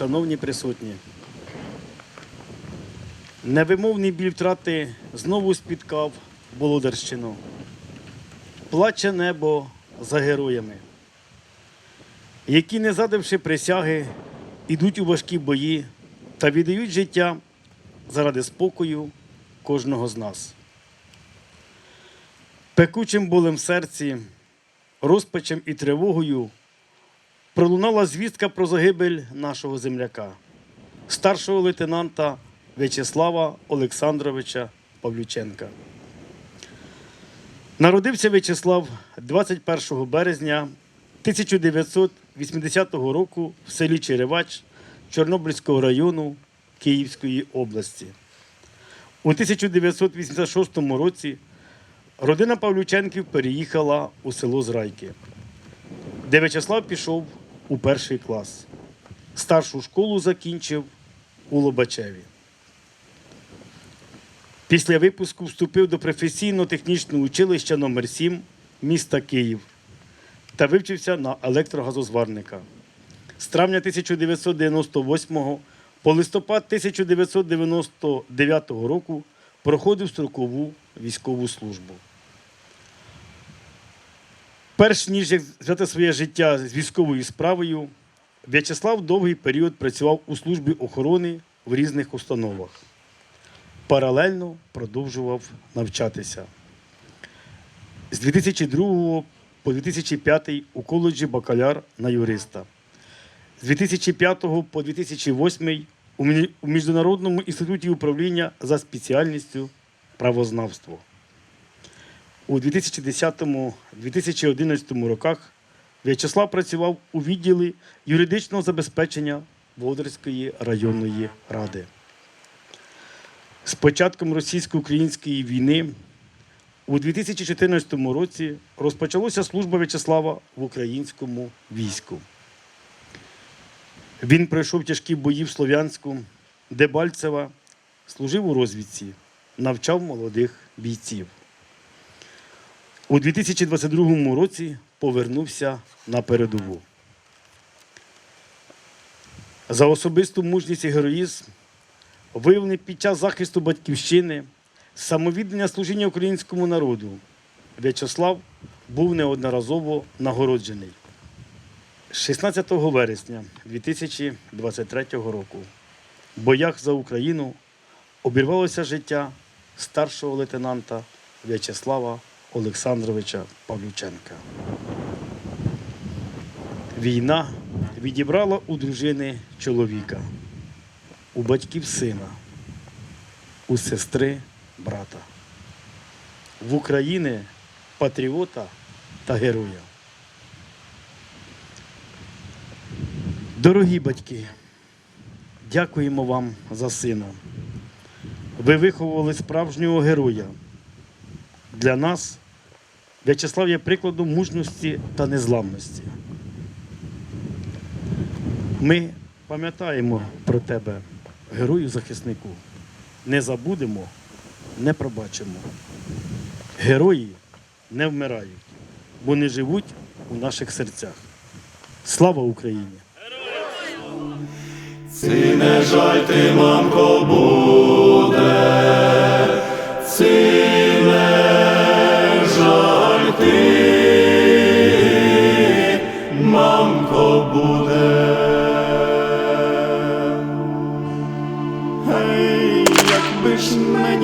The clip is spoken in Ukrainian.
шановні присутні, невимовний біль втрати знову спіткав Володарщину. Плаче небо за героями, які, не задавши присяги, ідуть у важкі бої та віддають життя заради спокою кожного з нас. Пекучим болем серці, розпачем і тривогою пролунала звістка про загибель нашого земляка, старшого лейтенанта В'ячеслава Олександровича Павлюченка. Народився В'ячеслав 21 березня 1980 року в селі Черевач Чорнобильського району Київської області. У 1986 році родина Павлюченків переїхала у село Зрайки де В'ячеслав пішов у перший клас. Старшу школу закінчив у Лобачеві. Після випуску вступив до професійно-технічного училища номер 7 міста Київ та вивчився на електрогазозварника. З травня 1998 по листопад 1999 року проходив строкову військову службу. Перш ніж взяти своє життя з військовою справою, В'ячеслав довгий період працював у службі охорони в різних установах. Паралельно продовжував навчатися. З 2002 по 2005 у коледжі бакаляр на юриста. З 2005 по 2008 у у Міжнародному інституті управління за спеціальністю правознавство. У 2010-2011 роках В'ячеслав працював у відділі юридичного забезпечення Володарської районної ради. З початком російсько-української війни у 2014 році розпочалася служба В'ячеслава в українському війську. Він пройшов тяжкі бої в Слов'янську, Дебальцева, служив у розвідці, навчав молодих бійців. У 2022 році повернувся на передову. За особисту мужність і героїзм, виявлений під час захисту батьківщини, самовіддання служіння українському народу, В'ячеслав був неодноразово нагороджений. 16 вересня 2023 року в боях за Україну обірвалося життя старшого лейтенанта В'ячеслава Олександровича Павлюченка. Війна відібрала у дружини чоловіка, у батьків сина, у сестри брата, в України патріота та героя. Дорогі батьки, дякуємо вам за сина. Ви виховували справжнього героя. Для нас В'ячеслав є прикладом мужності та незламності. Ми пам'ятаємо про тебе, герою захиснику. Не забудемо, не пробачимо. Герої не вмирають, бо не живуть у наших серцях. Слава Україні! Ці не жаль мамко, буде, ці